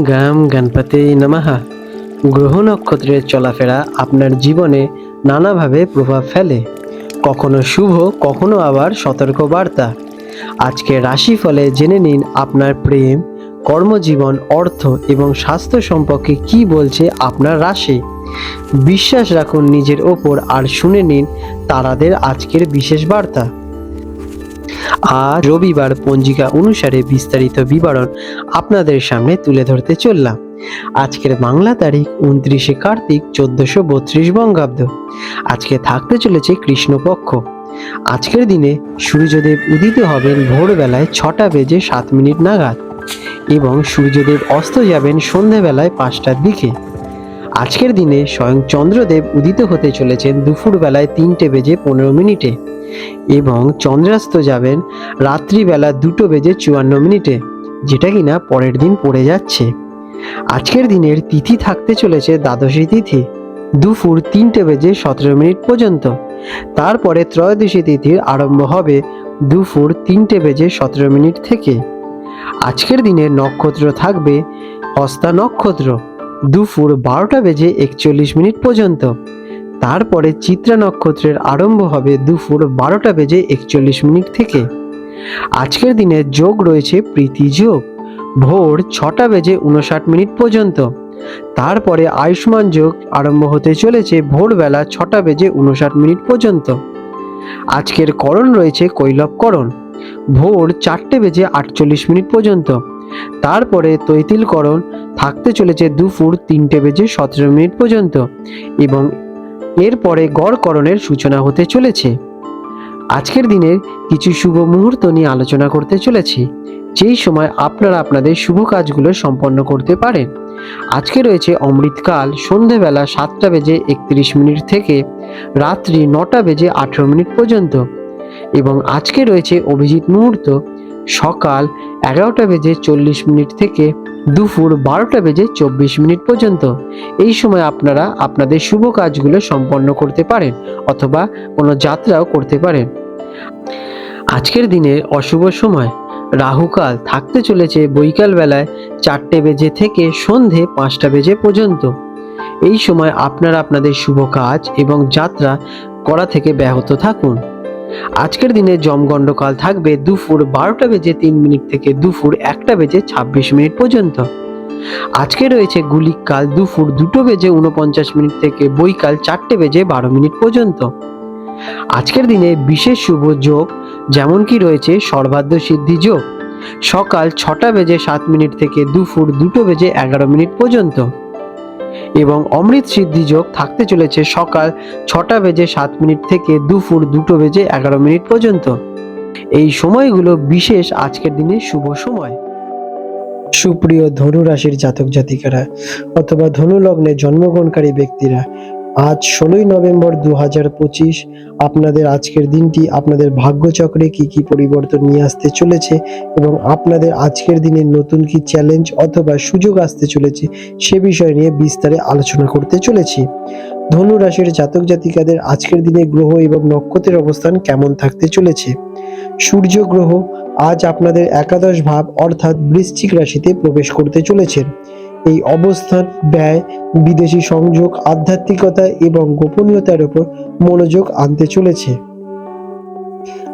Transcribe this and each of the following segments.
গাম গণপতি নমাহা গ্রহ নক্ষত্রের চলাফেরা আপনার জীবনে নানাভাবে প্রভাব ফেলে। কখনো শুভ, কখনো আবার সতর্ক বার্তা। আজকে রাশিফলে জেনে নিন আপনার প্রেম, কর্মজীবন, অর্থ এবং স্বাস্থ্য সম্পর্কে কি বলছে আপনার রাশি। বিশ্বাস রাখুন নিজের ওপর আর শুনে নিন তারাদের আজকের বিশেষ বার্তা। আজ রবিবার পঞ্জিকা অনুসারে বিস্তারিত বিবরণ আপনাদের সামনে তুলে ধরতে চললাম। আজকের বাংলা তারিখ উনত্রিশে কার্তিক চোদ্দশো বত্রিশ বঙ্গাব্দ। আজকে থাকতে চলেছে কৃষ্ণপক্ষ। আজকের দিনে সূর্যদেব উদিত হবেন ভোরবেলায় ছটা বেজে সাত মিনিট নাগাদ এবং সূর্যদেব অস্ত যাবেন সন্ধেবেলায় পাঁচটার দিকে। আজকের দিনে স্বয়ং চন্দ্রদেব উদিত হতে চলেছেন দুপুরবেলায় তিনটে বেজে পনেরো মিনিটে এবং চন্দ্রাস্ত যাবেন রাত্রিবেলা দুটো বেজে চুয়ান্ন মিনিটে, যেটা কিনা পরের দিন পড়ে যাচ্ছে। আজকের দিনের তিথি থাকতে চলেছে দ্বাদশী তিথি, দুপুর তিনটে বেজে সতেরো মিনিট পর্যন্ত। তারপরে ত্রয়োদশী তিথির আরম্ভ হবে দুপুর তিনটে বেজে সতেরো মিনিট থেকে। আজকের দিনের নক্ষত্র থাকবে হস্তা নক্ষত্র। দুপুর বারোটা বেজে একচল্লিশ মিনিট পর্যন্ত। তারপরে চিত্রা নক্ষত্রের আরম্ভ হবে দুপুর বারোটা বেজে একচল্লিশ মিনিট থেকে। আজকের দিনে যোগ রয়েছে প্রীতি যোগ। ভোর ছটা বেজে উনষাট মিনিট পর্যন্ত। তারপরে আয়ুষ্মান যোগ আরম্ভ হতে চলেছে ভোরবেলা ছটা বেজে উনষাট মিনিট পর্যন্ত। আজকের করণ রয়েছে কৈলবকরণ ভোর চারটে বেজে আটচল্লিশ মিনিট পর্যন্ত। তারপরে তৈতিলকরণ থাকতে চলেছে দুপুর তিনটে বেজে সতেরো মিনিট পর্যন্ত এবং এরপরে গড়করণের সূচনা হতে চলেছে। আজকের দিনের কিছু শুভ মুহূর্ত নিয়ে আলোচনা করতে চলেছি। যেই সময় আপনারা আপনাদের শুভ কাজগুলো সম্পন্ন করতে পারেন। আজকে রয়েছে অমৃতকাল, সন্ধেবেলা সাতটা বেজে একত্রিশ মিনিট থেকে রাত্রি নটা বেজে আঠেরো মিনিট পর্যন্ত এবং আজকে রয়েছে অভিজিৎ মুহূর্ত সকাল এগারোটা বেজে চল্লিশ মিনিট থেকে দুপুর বারোটা বেজে চব্বিশ মিনিট পর্যন্ত। এই সময় আপনারা আপনাদের শুভ কাজগুলো সম্পন্ন করতে পারেন অথবা কোনো যাত্রাও করতে পারেন। আজকের দিনের অশুভ সময়। রাহুকাল থাকতে চলেছে বৈকাল বেলায় চারটে বেজে থেকে সন্ধে পাঁচটা বেজে পর্যন্ত। এই সময় আপনারা আপনাদের শুভ কাজ এবং যাত্রা করা থেকে ব্যাহত থাকুন। আজকের দিনে জমগণ্ডকাল থাকবে দুপুর বারোটা বেজে তিন মিনিট থেকে দুপুর একটা বেজে ছাব্বিশ মিনিট পর্যন্ত। আজকে রয়েছে গুলিক কাল দুপুর দুটো বেজে উনপঞ্চাশ মিনিট থেকে বৈকাল চারটে বেজে বারো মিনিট পর্যন্ত। আজকের দিনে বিশেষ শুভ যোগ যেমন কি রয়েছে সর্বাধ্য সিদ্ধি যোগ। সকাল ছটা বেজে সাত মিনিট থেকে দুপুর দুটো বেজে এগারো মিনিট পর্যন্ত। এবং অমৃত সিদ্ধি যোগ থাকতে চলেছে সকাল ছটা বেজে সাত মিনিট থেকে দুপুর দুটো বেজে এগারো মিনিট পর্যন্ত। এই সময়গুলো বিশেষ আজকের দিনে শুভ সময়। সুপ্রিয় ধনু রাশির জাতক জাতিকারা অথবা ধনু লগ্নে জন্মগ্রহণকারী ব্যক্তিরা আজ ষোলোই নভেম্বর দু হাজার পঁচিশ। আপনাদের আজকের দিনটি, আপনাদের ভাগ্যচক্রে কি কি পরিবর্তন নিয়ে আসতে চলেছে এবং আপনাদের আজকের দিনে নতুন কি চ্যালেঞ্জ অথবা সুযোগ আসতে চলেছে সে বিষয় নিয়ে বিস্তারে আলোচনা করতে চলেছি। ধনু রাশির জাতক জাতিকাদের আজকের দিনে গ্রহ এবং নক্ষত্রের অবস্থান কেমন থাকতে চলেছে? সূর্য গ্রহ, আজ আপনাদের একাদশ ভাব অর্থাৎ বৃশ্চিক রাশিতে প্রবেশ করতে চলেছেন এই অবস্থান ব্যয় বিদেশি সংযোগ, আধ্যাত্মিকতা এবং গোপনীয়তার উপর মনোযোগ আনতে চলেছে।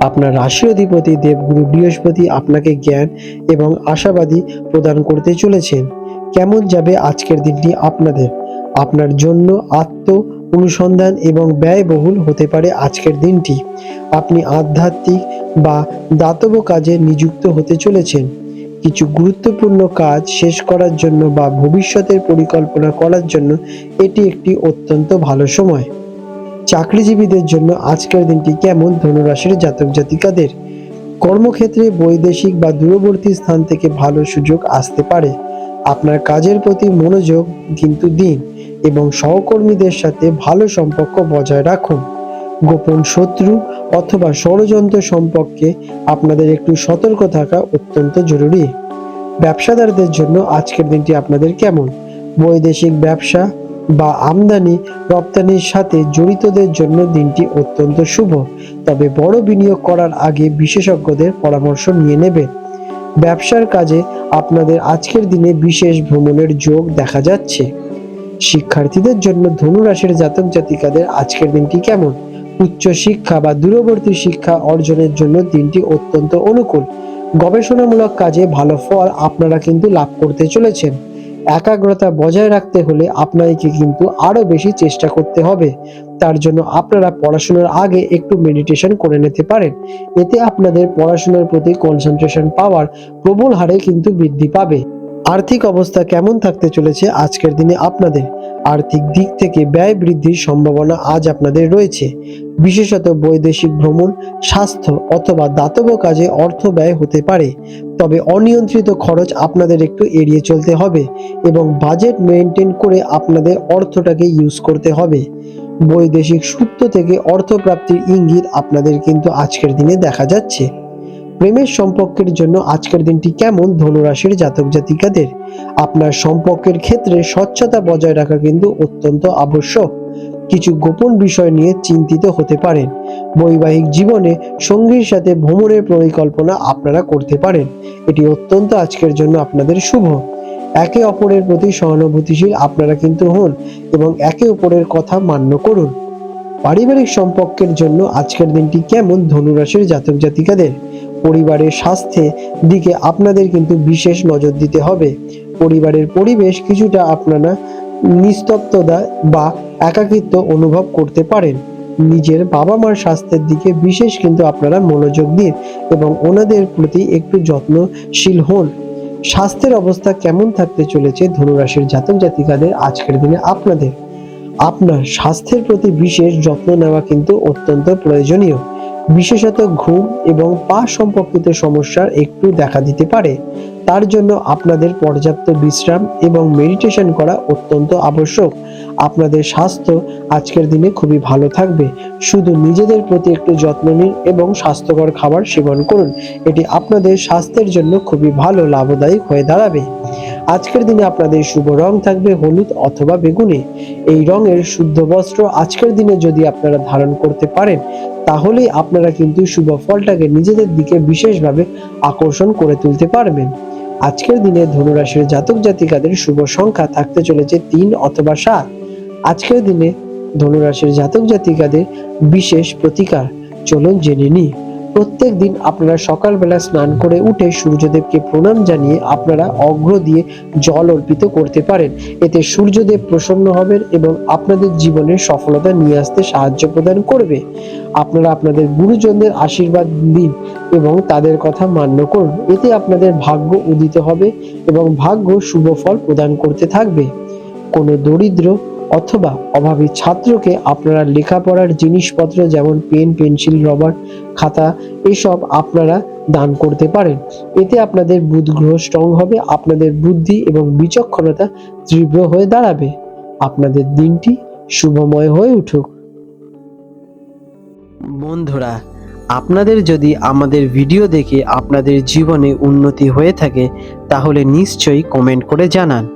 আপনার রাশি অধিপতি দেবগুরু বৃহস্পতি আপনাকে জ্ঞান এবং আশাবাদী প্রদান করতে চলেছেন। কেমন যাবে আজকের দিনটি আপনাদের? আপনার জন্য আত্ম অনুসন্ধান এবং ব্যয়বহুল হতে পারে আজকের দিনটি। আপনি আধ্যাত্মিক বা দাতব্য কাজে নিযুক্ত হতে চলেছেন। কিছু গুরুত্বপূর্ণ কাজ শেষ করার জন্য বা ভবিষ্যতের পরিকল্পনা করার জন্য এটি একটি অত্যন্ত ভালো সময়। চাকরিজীবীদের জন্য আজকের দিনটি কেমন ধনুরাশির জাতক জাতিকাদের? কর্মক্ষেত্রে বৈদেশিক বা দূরবর্তী স্থান থেকে ভালো সুযোগ আসতে পারে। আপনার কাজের প্রতি মনোযোগ কিন্তু দিন এবং সহকর্মীদের সাথে ভালো সম্পর্ক বজায় রাখুন। গোপন শত্রু অথবা ষড়যন্ত্র সম্পর্কে আপনাদের একটু সতর্ক থাকা অত্যন্ত জরুরি। ব্যবসাদারদের জন্য আজকের দিনটি আপনাদের কেমন? বৈদেশিক ব্যবসা বা আমদানি রপ্তানির সাথে জড়িতদের জন্য দিনটি অত্যন্ত শুভ। তবে বড় বিনিয়োগ করার আগে বিশেষজ্ঞদের পরামর্শ নিয়ে নেবে ব্যবসার কাজে আপনাদের আজকের দিনে বিশেষ ভ্রমণের যোগ দেখা যাচ্ছে। শিক্ষার্থীদের জন্য ধনুরাশির জাতক জাতিকাদের আজকের দিনটি কেমন? উচ্চ শিক্ষা বা দূরবর্তী শিক্ষা অর্জনের জন্য দিনটি অত্যন্ত অনুকূল। গবেষণামূলক কাজে ভালো ফল আপনারা কিন্তু লাভ করতে চলেছেন। একাগ্রতা বজায় রাখতে হলে আপনাকে কিন্তু আরও বেশি চেষ্টা করতে হবে। তার জন্য আপনারা পড়াশোনার আগে একটু মেডিটেশন করে নিতে পারেন। এতে আপনাদের পড়াশোনার প্রতি কনসেন্ট্রেশন পাওয়ার প্রবল হারে কিন্তু বৃদ্ধি পাবে। আর্থিক অবস্থা কেমন থাকতে চলেছে আজকের দিনে আপনাদের? আর্থিক দিক থেকে ব্যয় বৃদ্ধির সম্ভাবনা আজ আপনাদের রয়েছে। বিশেষত বৈদেশিক ভ্রমণ, স্বাস্থ্য অথবা দাতব্য কাজে অর্থ ব্যয় হতে পারে। তবে অনিয়ন্ত্রিত খরচ আপনাদের একটু এড়িয়ে চলতে হবে এবং বাজেট মেনটেন করে আপনাদের অর্থটাকে ইউজ করতে হবে। বৈদেশিক সূত্র থেকে অর্থপ্রাপ্তির ইঙ্গিত আপনাদের কিন্তু আজকের দিনে দেখা যাচ্ছে। প্রেমের সম্পর্কের জন্য আজকের দিনটি কেমন ধনুরাশির জাতক জাতিকাদের? আপনার সম্পর্কের ক্ষেত্রে স্বচ্ছতা বজায় রাখা কিন্তু অত্যন্ত আবশ্যক। কিছু গোপন বিষয় নিয়ে চিন্তিত হতে পারেন। বৈবাহিক জীবনে সঙ্গীর সাথে ভ্রমণের পরিকল্পনা আপনারা করতে পারেন। এটি অত্যন্ত আজকের জন্য আপনাদের শুভ। একে অপরের প্রতি সহানুভূতিশীল আপনারা কিন্তু হন এবং একে অপরের কথা মান্য করুন। পারিবারিক সম্পর্কের জন্য আজকের দিনটি কেমন ধনুরাশির জাতক জাতিকাদের? পরিবারের স্বাস্থ্যের দিকে আপনাদের কিন্তু বিশেষ নজর দিতে হবে। পরিবারের পরিবেশ কিছুটা আপনারা নিস্তব্ধতা বা একাকিত্ব অনুভব করতে পারেন। নিজের বাবা মার স্বাস্থ্যের দিকে বিশেষ কিন্তু আপনারা মনোযোগ দিন এবং ওনাদের প্রতি একটু যত্নশীল হন। স্বাস্থ্যের অবস্থা কেমন থাকতে চলেছে ধনুরাশির জাতক জাতিকাদের আজকের দিনে আপনাদের। আপনার স্বাস্থ্যের প্রতি বিশেষ যত্ন নেওয়া কিন্তু অত্যন্ত প্রয়োজনীয়। বিশেষত ঘুম এবং পা সম্পর্কিত সমস্যার একটু দেখা দিতে পারে। তার জন্য আপনাদের পর্যাপ্ত বিশ্রাম এবং মেডিটেশন করা অত্যন্ত আবশ্যক। আপনাদের স্বাস্থ্য আজকের দিনে খুবই ভালো থাকবে। শুধু নিজেদের প্রতি একটু যত্ন নিন এবং স্বাস্থ্যকর খাবার সেবন করুন। এটি আপনাদের স্বাস্থ্যের জন্য খুবই ভালো, লাভদায়ক হয়ে দাঁড়াবে। আজকের দিনে আপনাদের শুভ রং থাকবে হলুদ অথবা বেগুনি। এই রঙের শুদ্ধ বস্ত্র আজকের দিনে যদি আপনারা ধারণ করতে পারেন, তাহলেই আপনারা কিন্তু শুভ ফলটাকে নিজেদের দিকে বিশেষভাবে আকর্ষণ করে তুলতে পারবেন। আজকের দিনে ধনুরাশির জাতক জাতিকাদের শুভ সংখ্যা থাকতে চলেছে তিন অথবা সাত। আজকের দিনে ধনুরাশির জাতক জাতিকাদের বিশেষ প্রতিকার। চলুন জেনে নিই। প্রত্যেক দিন আপনারা সকালবেলা স্নান করে উঠে সূর্যদেবকে প্রণাম জানিয়ে আপনারা অগ্র দিয়ে জল অর্পিত করতে পারেন। এতে সূর্যদেব প্রসন্ন হবেন এবং আপনাদের জীবনে সফলতা নিয়ে আসতে সাহায্য প্রদান করবে। আপনারা আপনাদের গুরুজনদের আশীর্বাদ দিন এবং তাদের কথা মান্য করুন। এতে আপনাদের ভাগ্য উদিত হবে এবং ভাগ্য শুভ ফল প্রদান করতে থাকবে। কোনো দরিদ্র অথবা অভাবী ছাত্রকে আপনারা লেখাপড়ার জিনিসপত্র যেমন পেন, পেন্সিল, রবার, খাতা এসব আপনারা দান করতে পারেন। এতে আপনাদের বুধ গ্রহ স্ট্রং হবে, আপনাদের বুদ্ধি এবং বিচক্ষণতা তীব্র হয়ে দাঁড়াবে। আপনাদের দিনটি শুভময় হয়ে উঠুক। বন্ধুরা, আপনাদের যদি আমাদের ভিডিও দেখে আপনাদের জীবনে উন্নতি হয়ে থাকে, তাহলে নিশ্চয়ই কমেন্ট করে জানান।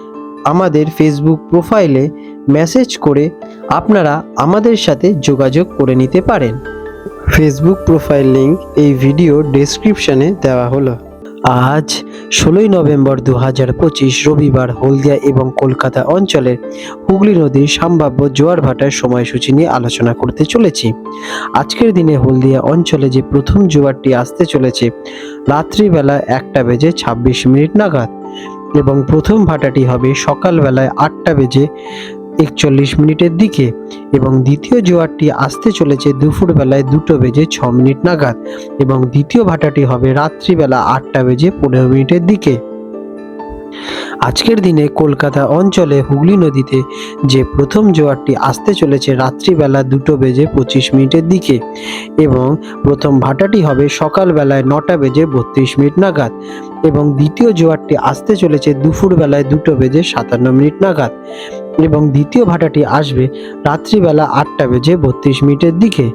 আমাদের ফেসবুক প্রোফাইলে মেসেজ করে আপনারা আমাদের সাথে যোগাযোগ করে নিতে পারেন। ফেসবুক প্রোফাইল লিংক এই ভিডিও ডেসক্রিপশনে দেওয়া হলো। আজ ষোলোই নভেম্বর দু হাজার পঁচিশ রবিবার হলদিয়া এবং কলকাতা অঞ্চলের হুগলি নদীর সম্ভাব্য জোয়ার ভাটার সময়সূচি নিয়ে আলোচনা করতে চলেছি। আজকের দিনে হলদিয়া অঞ্চলে যে প্রথম জোয়ারটি আসতে চলেছে, রাত্রিবেলা একটা বেজে ছাব্বিশ মিনিট নাগাদ। এবং প্রথম ভাটাটি হবে সকালবেলায় আটটা বেজে একচল্লিশ মিনিটের দিকে এবং দ্বিতীয় জোয়ারটি আসতে চলেছে দুপুরবেলায় দুটো বেজে ছ মিনিট নাগাদ এবং দ্বিতীয় ভাটাটি হবে রাত্রিবেলা আটটা বেজে পনেরো মিনিটের দিকে। আজকের দিনে কলকাতা অঞ্চলে হুগলি নদীতে যে প্রথম জোয়ারটি আসতে চলেছে রাত্রিবেলা দুটো বেজে পঁচিশ মিনিটের দিকে এবং প্রথম ভাটাটি হবে সকালবেলায় নটা বেজে বত্রিশ মিনিট নাগাদ এবং দ্বিতীয় জোয়ারটি আসতে চলেছে দুপুরবেলায় দুটো বেজে সাতান্ন মিনিট নাগাদ এবং দ্বিতীয় ভাটাটি আসবে রাত্রিবেলা আটটা বেজে বত্রিশ মিনিটের দিকে।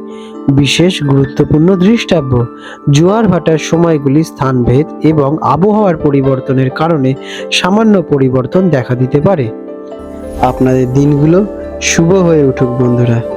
বিশেষ গুরুত্বপূর্ণ দৃষ্টাব্য। জোয়ার ভাটার সময়গুলি স্থানভেদ এবং আবহাওয়ার পরিবর্তনের কারণে সামান্য পরিবর্তন দেখা দিতে পারে। আপনাদের দিনগুলো শুভ হয়ে উঠুক বন্ধুরা।